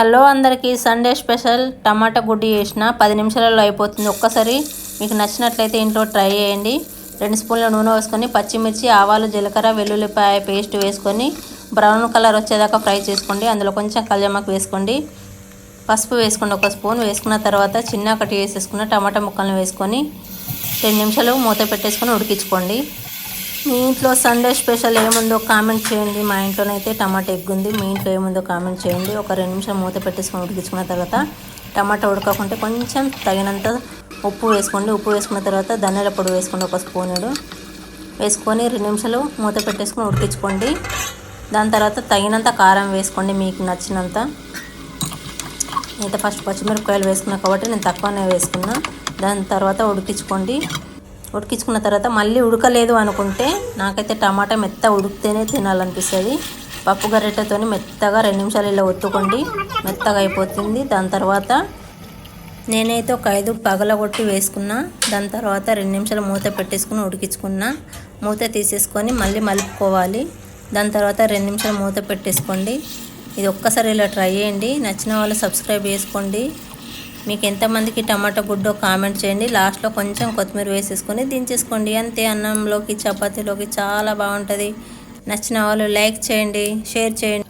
Hello అందరికీ Sunday special టమాటా గుడ్డి చేసిన. పది నిమిషాలలో అయిపోతుంది. ఒక్కసారి మీకు నచ్చినట్లయితే ఇంట్లో ట్రై చేయండి. రెండు స్పూన్ల నూనె వేసుకొని పచ్చిమిర్చి ఆవాలు జీలకర్ర వెల్లుల్లిపాయ పేస్ట్ వేసుకొని బ్రౌన్ కలర్ వచ్చేదాకా ఫ్రై చేసుకోండి. అందులో కొంచెం కళ్యామాకు వేసుకోండి. పసుపు వేసుకోండి ఒక స్పూన్. వేసుకున్న తర్వాత చిన్న కట్ చేసేసుకున్న టమాటా ముక్కలను వేసుకొని రెండు నిమిషాలు మూత పెట్టేసుకొని ఉడికించుకోండి. మీ ఇంట్లో సండే స్పెషల్ ఏముందో కామెంట్ చేయండి. మా ఇంట్లోనైతే టమాటా ఎగ్ ఉంది. మీ ఇంట్లో ఏముందో కామెంట్ చేయండి. ఒక రెండు నిమిషం మూత పెట్టేసుకొని ఉడికించుకున్న తర్వాత టమాటా ఉడకకుంటే కొంచెం తగినంత ఉప్పు వేసుకోండి. ఉప్పు వేసుకున్న తర్వాత ధనియాల పొడి వేసుకోండి. ఒక స్పూనుడు వేసుకొని రెండు నిమిషాలు మూత పెట్టేసుకొని ఉడికించుకోండి. దాని తర్వాత తగినంత కారం వేసుకోండి మీకు నచ్చినంత. అయితే ఫస్ట్ పచ్చిమిరపకాయలు వేసుకున్నా కాబట్టి నేను తక్కువనే వేసుకున్నా. దాని తర్వాత ఉడికించుకోండి. ఉడికించుకున్న తర్వాత మళ్ళీ ఉడకలేదు అనుకుంటే నాకైతే టమాటా మెత్త ఉడికితేనే తినాలనిపిస్తుంది. పప్పు గరిటెతో మెత్తగా రెండు నిమిషాలు ఇలా ఒత్తుకోండి. మెత్తగా అయిపోతుంది. దాని తర్వాత నేనైతే ఒక ఐదు పగలగొట్టి వేసుకున్నా. దాని తర్వాత రెండు నిమిషాలు మూత పెట్టేసుకుని ఉడికించుకున్నా. మూత తీసేసుకొని మళ్ళీ మలుపుకోవాలి. దాని తర్వాత రెండు నిమిషాలు మూత పెట్టేసుకోండి. ఇది ఒక్కసారి ఇలా ట్రై చేయండి. నచ్చిన వాళ్ళు సబ్స్క్రైబ్ చేసుకోండి. మీకు ఎంతమందికి టమాటా గుడ్డో కామెంట్ చేయండి. లాస్ట్లో కొంచెం కొత్తిమీర వేసేసుకొని దించేసుకోండి. అంతే అన్నంలోకి చపాతీలోకి చాలా బాగుంటుంది. నచ్చిన వాళ్ళు లైక్ చేయండి షేర్ చేయండి.